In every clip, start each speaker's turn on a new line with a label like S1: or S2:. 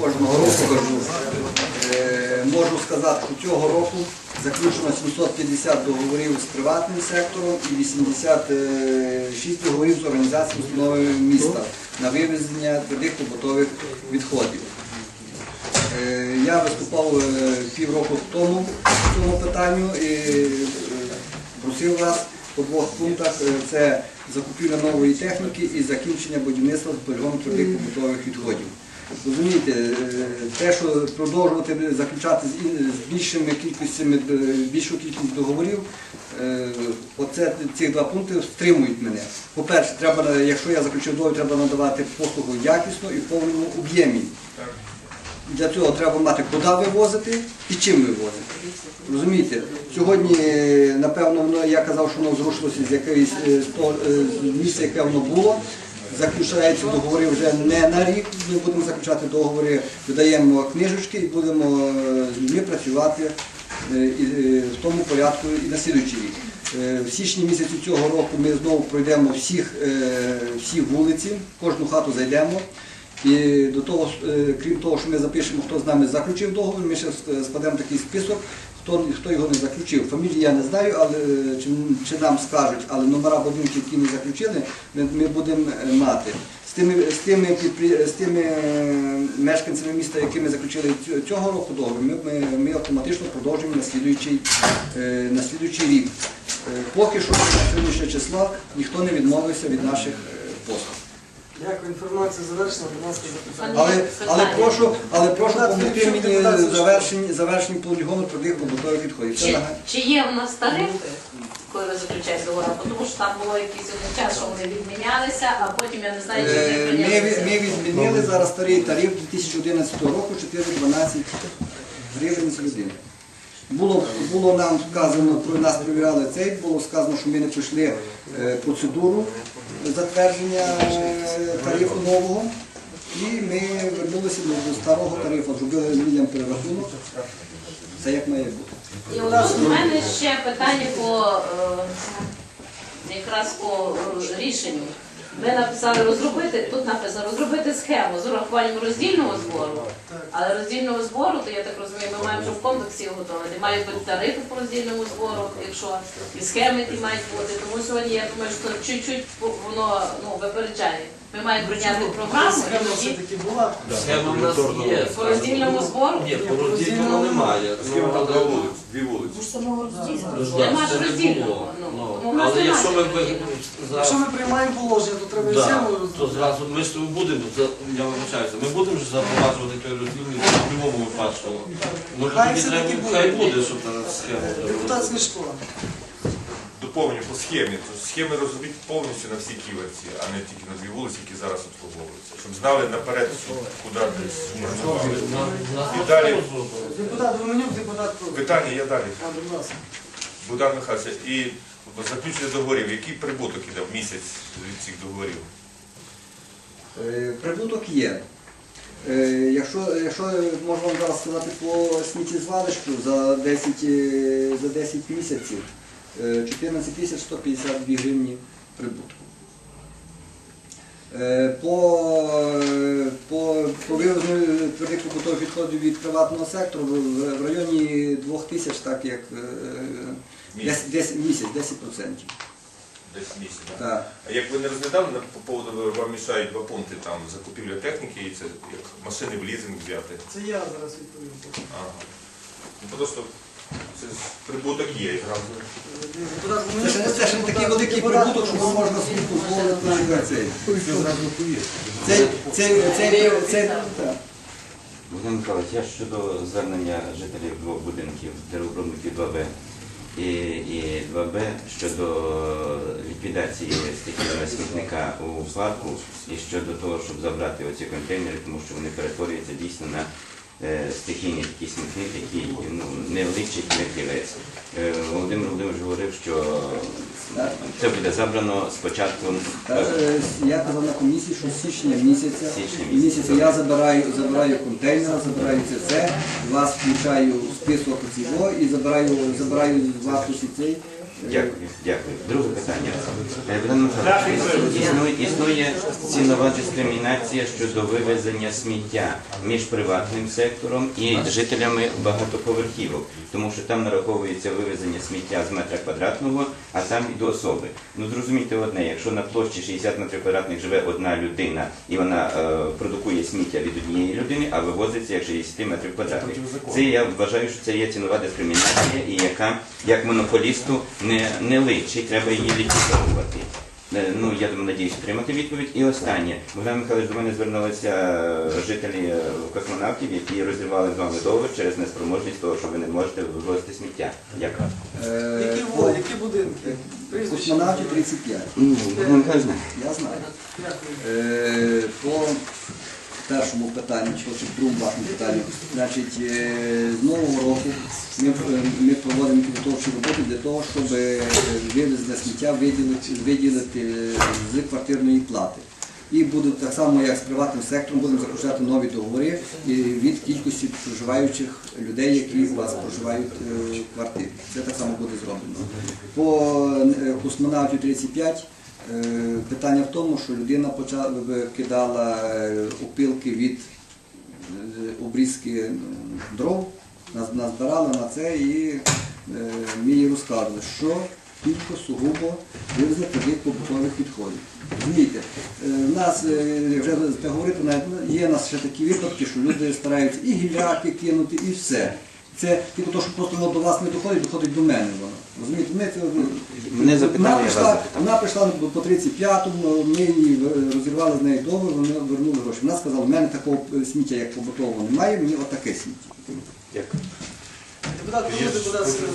S1: кожного року. Е, Можу сказати, що цього року заключено 750 договорів з приватним сектором і 86 договорів з організаціями установами міста на вивезення твердих побутових відходів. Е, Я виступав е, півроку тому в цьому питанню і просив вас по двох пунктах. Це закупівля нової техніки і закінчення будівництва з полігону твердих побутових відходів. Розумієте, е, те, що продовжувати заключати з більшими кількістями, е, більшу кількість договорів, е, оце ці два пункти стримують мене. По-перше, треба, якщо я заключив договір, треба надавати послугу якісно і в повному об'ємі. Для цього треба мати куди вивозити і чим вивозити. Розумієте, сьогодні, напевно, я казав, що воно зрушилося з якоїсь з місця, яке воно було. Заключаються договори вже не на рік. Ми будемо заключати договори, видаємо книжечки і будемо е, з людьми працювати е, е, в тому порядку і на слідуючий рік. В січні місяці цього року ми знову пройдемо всіх, всі вулиці, кожну хату зайдемо. І до того, крім того, що ми запишемо, хто з нами заключив договір, ми ще складемо такий список, хто, хто його не заключив. Фамілії я не знаю, але е, чи, чи нам скажуть, але номера будинків, які не заключили, ми, ми будемо е, мати. З тими, з тими, з тими е, мешканцями міста, які ми заключили цього року договір, ми, ми, ми автоматично продовжуємо на слідуючий, на слідуючий рік. Поки що на сьогоднішнє число ніхто не відмовився від наших послуг.
S2: Дякую, інформація завершена, будь ласка, запитання.
S1: Але, але прошу, але прошу
S2: Фільчук,
S1: мені завершенні, завершенні полігону твердих побутових відходів.
S3: Чи, чи є в нас тарифи, коли ви заключаєте договори? Тому що там було якийсь один час, що вони відмінялися, а потім я не знаю, чи
S1: Е,
S3: не
S1: Ми,
S3: прийнялися.
S1: ми відмінили зараз старий тариф 2011 року 412 гривень з людини. Було, було нам сказано, про нас перевіряли цей, було сказано, що ми не пройшли е, процедуру затвердження е, тарифу нового. І ми вернулися до старого тарифу, зробили людям перерахунок. Це як має бути.
S3: І от у мене ще питання по е, якраз по рішенню. Ми написали розробити, тут написано розробити схему з урахуванням роздільного збору. Але роздільного збору, то я так розумію, ми маємо вже в комплексі готувати. Мають бути тарифи по роздільному збору, якщо і схеми ті мають бути. Тому сьогодні я думаю, що чуть-чуть воно ну, випереджає. Ми маємо прийняти програму і
S2: Схема все-таки була.
S4: Схема в нас є.
S3: по роздільному збору.
S4: Ні, по роздільному немає.
S5: Схема
S4: Ну, але-
S5: дві вулиці, дві вулиці.
S3: Нема
S4: це
S3: ж
S4: не
S3: роздільного. Ну,
S4: Ну,
S3: нас
S4: Але якщо ми
S3: роздільного.
S2: Якщо ми приймаємо положення, то треба і
S4: Да,
S2: схему
S4: то зразу ми ж будемо, за- я вибачаюся, ми будемо ж запроваджувати той роздільний в будь-якому випадку. Може
S2: Хай
S4: тоді
S2: все
S4: треба,
S2: таки буде.
S4: хай буде, щоб там схему.
S2: Депутат Смішко.
S5: Доповнення по схемі. То схеми розробіть повністю на всій ківерці, а не тільки на дві вулиці, які зараз обслуговуються. Щоб знали наперед, куди десь. І далі
S2: Депутат Гуменюк, депутат проти.
S5: питання я далі.
S2: А, будь ласка.
S5: Богдан Михайлович, і заключення договорів, який прибуток іде в місяць від цих договорів?
S1: Е, Прибуток є. Е, Якщо, якщо можу вам зараз сказати по сміттєзвалищу за 10, е, за 10 місяців 14 тисяч 152 гривні прибутку. Е, По, е, по, по вивезенню твердих побутових відходів від приватного сектору в в районі 2 тисяч, так як е,
S5: Місяць.
S1: 10, 10 місяць, 10%.
S5: Десь місяць. да?
S1: Так.
S5: А як ви не розглядали по поводу, вам мішають два пункти, там закупівля техніки і це як машини в лізинг взяти.
S2: Це я зараз відповім.
S5: Ага. Ну, просто це прибуток є зразу.
S1: Це ж не- це ж не такий великий прибуток, що
S2: Гуменюк.
S1: можна собі дозволити цей, цей, так.
S6: Богдан Михайлович, я щодо звернення жителів двох будинків деревообробників 2Б і, і 2Б щодо ліквідації стихійного смітника у парку і щодо того, щоб забрати оці контейнери, тому що вони перетворюються дійсно на е, стихійний такий смітник, який ну, не личить смертілець. Е, Володимир Володимирович говорив, що це буде забрано спочатку.
S1: Е, Я казав на комісії, що з січня місяця,
S6: Січня
S1: місяця
S6: місяця.
S1: я забираю, забираю контейнер, забираю це все, вас включаю в список цього і забираю, забираю вас усі цей
S6: Дякую, дякую. Друге питання. Е, існує, існує цінова дискримінація щодо вивезення сміття між приватним сектором і жителями багатоповерхівок, тому що там нараховується вивезення сміття з метра квадратного, а там і до особи. Ну зрозумійте одне, якщо на площі 60 метрів квадратних живе одна людина і вона е, продукує сміття від однієї людини, а вивозиться як 60 метрів квадратних. Це я вважаю, що це є цінова дискримінація, і яка як монополісту не, не личить, треба її ліквідовувати. Е, Ну, я думаю, надіюсь отримати відповідь. І останнє. Богдан Михайлович, до мене звернулися е, жителі е, космонавтів, які розірвали з вами договір через неспроможність того, що ви не можете вивозити сміття. Дякую.
S2: Які
S1: по
S2: во- які будинки? Прізвище.
S1: Космонавті 35.
S6: Ну.
S1: Я знаю.
S2: Дякую.
S1: Е, першому питанню, чи другому питанню, значить, е, з нового року ми, ми проводимо підготовчі роботи для того, щоб е, вивезення сміття виділити, виділити е, з квартирної плати. І буде так само, як з приватним сектором, будемо заключати нові договори е, від кількості проживаючих людей, які у вас проживають е, в квартирі. Це так само буде зроблено. По е, космонавтів 35 Е, Питання в тому, що людина кидала е, опилки від е, обрізки е, дров, наз- назбирала на це і е, їй розказували, що тільки сугубо вивезти від побутових відходів. Розумієте, е, в нас е, вже говорити, є у нас ще такі випадки, що люди стараються і гіляки кинути, і все. Це тільки то, що просто воно до вас не доходить, доходить до мене воно. Розумієте, ми це
S6: Мене запитали,
S1: вона
S6: я вас
S1: прийшла,
S6: запитав.
S1: вона прийшла по 35-му, ми її розірвали з нею договір, вони вернули гроші. Вона сказала, в мене такого сміття, як побутового немає, мені отаке сміття.
S6: Дякую.
S2: Депутат Сергій.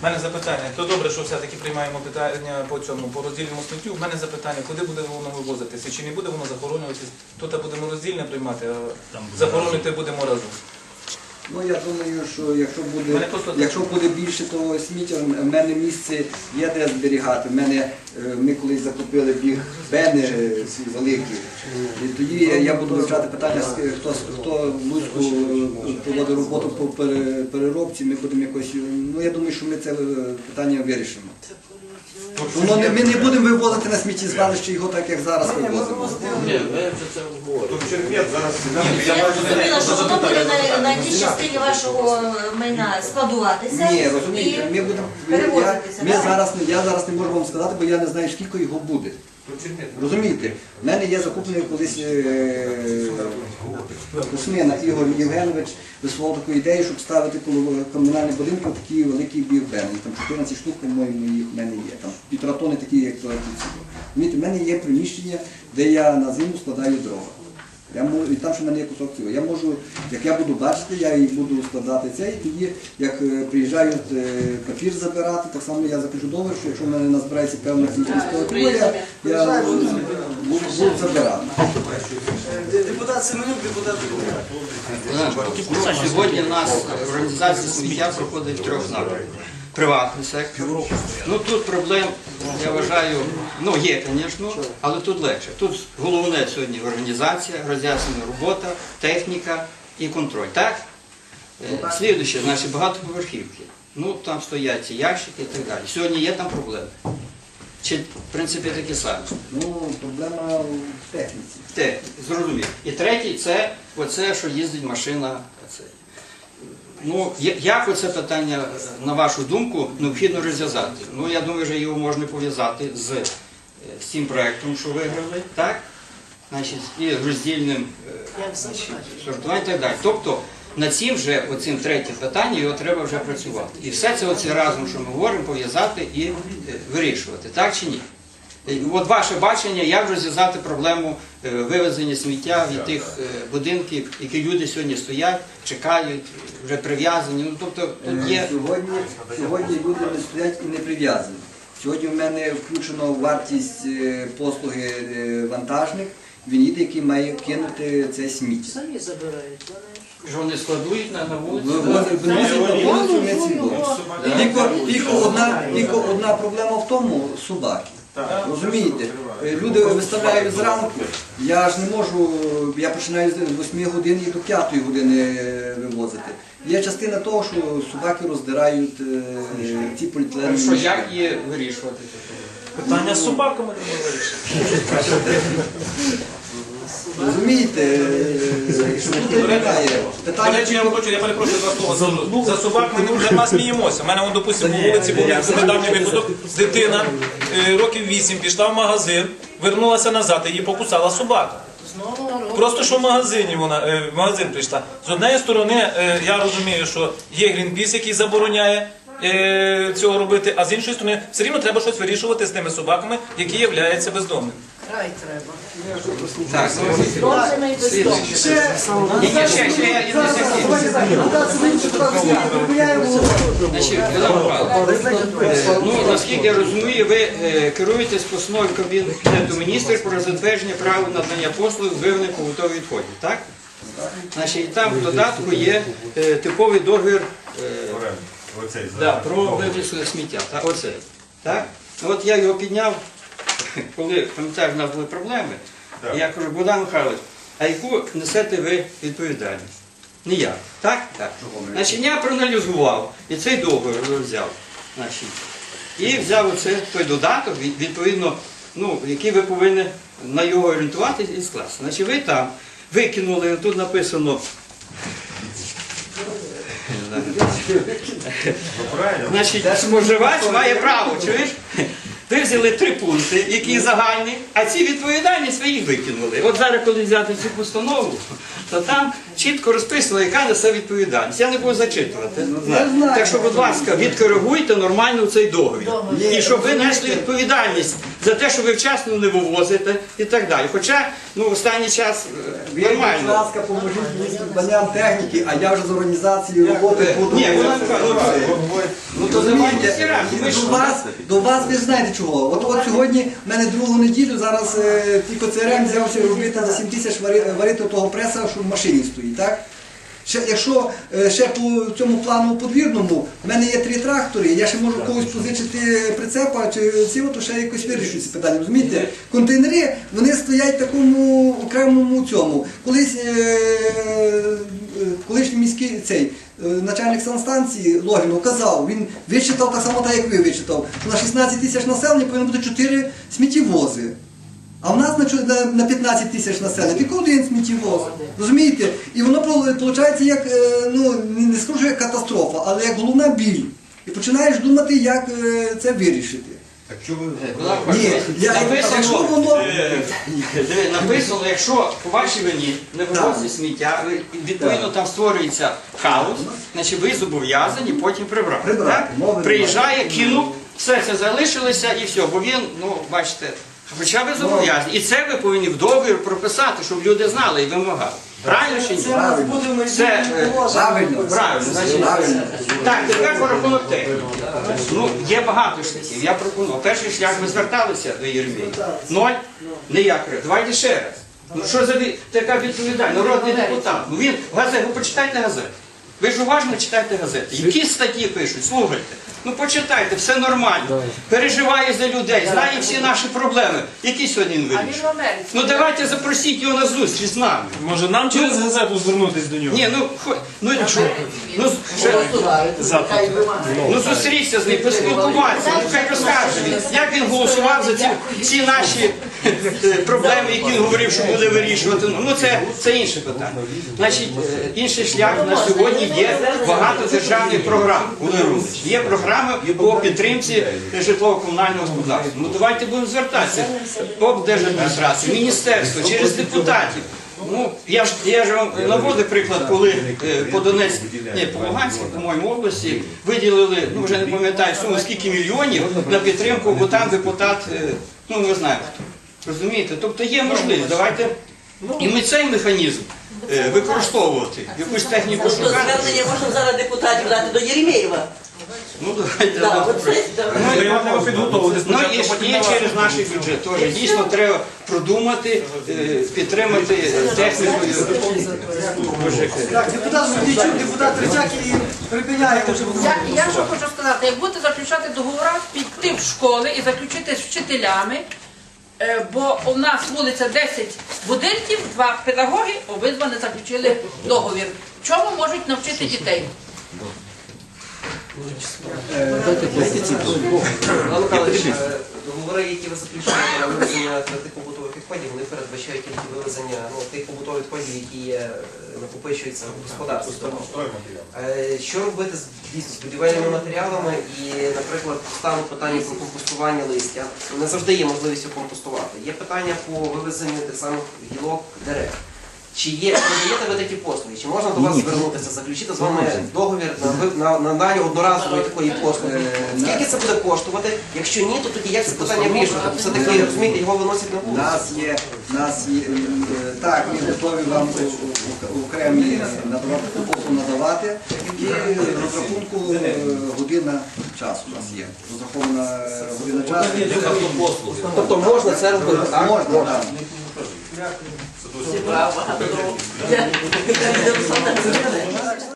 S7: У мене запитання. То добре, що все-таки приймаємо питання по цьому, по роздільному статтю. У мене запитання, куди буде воно вивозитися? Чи не буде воно захоронюватися? Тут будемо роздільне приймати, а захоронити будемо разом.
S1: Ну я думаю, що якщо буде, якщо буде більше того сміття, в мене місце є де зберігати. В мене е, ми колись закупили біг бени е, великі. І тоді я- буду вивчати питання, з- хто, хто в Луцьку е, проводить роботу по переробці, ми будемо якось. Ну я думаю, що ми це е, питання вирішимо. Воно не, ми не будемо вивозити на сміттєзвалище його так, як зараз вивозимо.
S4: Ні, ми вже це обговорюємо.
S5: Тут черв'ят зараз
S8: Я зрозуміла, що воно буде на, на тій частині вашого майна складуватися.
S1: Ні, розумієте, ми будемо.
S8: перевозитися,
S1: Ми
S8: так?
S1: зараз не я зараз не можу вам сказати, бо я не знаю, скільки його буде. Розумієте, в мене є закуплений колись е, Ігор Євгенович висловив таку ідею, щоб ставити коло будинку такі великі біобени. Там 14 штук, по-моєму, їх в мене є. Там півтора тони такі, як туалетні в мене є приміщення, де я на зиму складаю дрова. Я можу, і там ще в мене є кусок цього. Я можу, як я буду бачити, я і буду складати це, і тоді, як е, приїжджають е, папір забирати, так само я заключу договір, що якщо в мене назбирається певна кількість того, то я, я буду, буду забирати.
S2: Е, Депутат Семенюк, депутат
S9: Сьогодні в нас організація сміття проходить в трьох напрямках. Приватний сектор. Ну тут проблем, я вважаю, ну є, звісно, але тут легше. Тут головне сьогодні організація, роз'яснена робота, техніка і контроль. Так? Е, Слідуюче, наші багатоповерхівки. Ну там стоять ці ящики і так далі. Сьогодні є там проблеми. Чи в принципі такі самі?
S1: Ну, проблема в техніці.
S9: Те, зрозумів. І третій це оце, що їздить машина. Оце. Ну, як оце питання, е, на вашу думку, необхідно розв'язати? Ну, я думаю, що його можна пов'язати з, е, цим проєктом, що виграли, так? Значить, і роздільним е, значить, сортуванням і так далі. Тобто над цим вже оцим третє питання його треба вже працювати. І все це оце разом, що ми говоримо, пов'язати і вирішувати, так чи ні? Е, От ваше бачення, як розв'язати проблему е, вивезення сміття від тих е, будинків, які люди сьогодні стоять, чекають, вже прив'язані. Ну тобто тут є
S1: Сьогодні, сьогодні люди не стоять і не прив'язані. Сьогодні в мене включено вартість послуги вантажник, він їде, який має кинути це сміття.
S8: Самі забирають.
S9: що вони складують на, вулиці.
S1: Тільки одна проблема в тому собаки. Розумієте? е, люди виставляють зранку. Я ж не можу, я починаю з 8 годин і до 5 години е, вивозити. Є частина того, що собаки роздирають е, ці поліетиленові
S9: Що
S1: мішки.
S9: як її вирішувати?
S7: Питання з собаками треба вирішити.
S1: Розумієте, е, що тут немає.
S7: До
S1: Питання
S7: речі, я вам хочу, я перепрошую за слово скажу. За собаками ми вже нас сміємося. У мене, вон, допустимо, по вулиці був недавній випадок. Дитина е, років 8 пішла в магазин, вернулася назад, і її покусала собака. Просто що в магазині вона е, в магазин прийшла. З однієї сторони, е, я розумію, що є Грінпіс, який забороняє е, цього робити, а з іншої сторони, все рівно треба щось вирішувати з тими собаками, які являються бездомними.
S9: Так, ну, Ні, ні, ще, ще, я і не закінчу. Значить, Олег Михайлович, е, ну, наскільки я розумію, ви е, керуєтесь постановою Кабінету міністрів про затвердження права надання послуг з побутових відходів, так? Значить, і там в додатку є е, типовий договір е.
S5: Оцей за-
S9: Да, про вивезення сміття. Так, оцей. Так? От я його підняв, коли пам'ятаєш, в нас були проблеми.
S5: Так.
S9: Я кажу, Богдан Михайлович, а яку несете ви відповідальність? Ніяк. Так? Так. Значить, я проаналізував і цей договір взяв. Значить, і взяв оце той додаток, від- відповідно, ну, який ви повинні на його орієнтуватися і скласти. Значить, ви там викинули, тут написано.
S5: Ну, правильно.
S9: Значить, споживач має право, чуєш? Ви взяли три пункти, які загальні, а ці відповідальність ви їх викинули. От зараз, коли взяти цю постанову, то там чітко розписано, яка несе відповідальність. Я не буду зачитувати.
S1: знаю.
S9: Так що, будь ласка, відкоригуйте нормально цей договір. І щоб ви несли відповідальність за те, що ви вчасно не вивозите і так далі. Хоча, ну, останній час е,
S1: Ви, будь
S9: нормально.
S1: ласка, поможіть мені з придбанням техніки, а я вже з організацією роботи буду.
S9: Ні, Богдан Михайлович, Ну то. Ми ж
S1: До вас, до вас ви ж знаєте чого. От, от сьогодні в мене другу неділю зараз е, тільки ЦРМ взявся робити за 7 тисяч вари- варити того преса, що в машині стоїть, так? Ще, якщо е, ще по цьому плану подвірному, в мене є три трактори, я ще можу когось позичити прицепа чи цього, то ще якось вирішую ці питання. Розумієте? Контейнери вони стоять в такому окремому цьому. Колись е, колишній міський цей е, начальник санстанції Логінов казав, він вичитав так само, так як ви вичитав, на 16 тисяч населення повинно бути 4 сміттєвози. А в нас на, на, на 15 тисяч населення тільки один сміттєвоз. Розумієте? І воно виходить як, е, ну, не скажу як катастрофа, але як головна біль. І починаєш думати, як е, це вирішити.
S5: Так чого ви
S1: Ні, я,
S9: Написано-
S1: якщо воно.
S9: Написано, якщо по вашій вині не вивозиться сміття, відповідно там створюється хаос, значить ви зобов'язані потім прибрати.
S1: Прибрати,
S9: так? Приїжджає, кинув, все це залишилося і все, бо він, ну, бачите, хоча ви зобов'язані. І це ви повинні в договір прописати, щоб люди знали і вимагали. Правильно чи ні?
S2: Це нас буде в
S9: Це, е,
S2: майбутньому.
S1: Правильно.
S9: Правильно, значить,
S1: Правильно.
S9: так, тепер по рахунок техніки. Ну, є багато шляхів. Я пропонував. Перший шлях ми зверталися до Єрмії. Ноль, ніяк. Давайте ще раз. Ну що за ві- така відповідальність? Народний депутат. Ну він газету, ви почитайте газети. Ви ж уважно читайте газети. Які статті пишуть? Слухайте. Ну почитайте, все нормально. Переживає за людей, знає всі наші проблеми. Які сьогодні він вирішує? Ну давайте запросіть його на зустріч з нами.
S7: Може нам через газету звернутися до нього?
S9: Ні, ну хо- ну що? Ну, ще- Ну зустрічся з ним, поспілкуватися, ну хай розкаже він, як він голосував за ці, ці наші проблеми, які він говорив, що буде вирішувати. Ну це, це інше питання. Значить, е, інший шлях на сьогодні є багато державних програм. Є програми по підтримці житлово-комунального господарства. Ну давайте будемо звертатися облдержадміністрацію, міністерство, через депутатів. Ну, я ж я ж вам наводив приклад, коли е, по Донецькій, ні, по Луганській, по-моєму, області виділили, ну вже не пам'ятаю суму, скільки мільйонів на підтримку, бо там депутат, е, ну не знаю хто. Розумієте? Тобто є можливість. Давайте і ми цей механізм е, використовувати, якусь техніку шукати.
S10: Звернення можна зараз депутатів дати до Єремєєва.
S9: Ну давайте.
S10: Так,
S9: ну,
S10: оце, так.
S7: Ну, його треба підготовити
S9: Ну і,
S7: давати.
S9: через наш бюджет теж дійсно треба продумати, е, підтримати техніку.
S2: Так, депутат Медведчук, депутат Третяк і припиняємо.
S11: Я, я що хочу сказати, як будете заключати договори, піти в школи і заключити з вчителями, Е, Бо у нас вулиця 10 будинків, два педагоги, обидва не заключили договір. Чому можуть навчити дітей?
S2: Е, договори, які ви заключаєте на вивезення тих побутових відходів, вони передбачають тільки вивезення ну, тих побутових відходів, які е, накопичуються в господарстві. Е, Що робити з будівельними матеріалами і, наприклад, стану питання про компостування листя. Не завжди є можливість компостувати. Є питання по вивезенню тих самих гілок дерев. Чи є надаєте ви такі послуги? Чи можна до вас звернутися, заключити з вами договір на на надання одноразової такої послуги? Скільки це буде коштувати? Якщо ні, то тоді як це питання вирішувати? Все таки розумієте, його виносять на вулицю.
S1: нас є, нас є, е, так, ми готові вам окремі надавати послуги надавати. І розрахунку е, година часу у нас є. Розрахована е, година часу.
S2: Тобто можна це робити, так?
S1: Можна, так.
S10: じゃ
S5: あ、お
S10: 客さんたちのため
S12: に。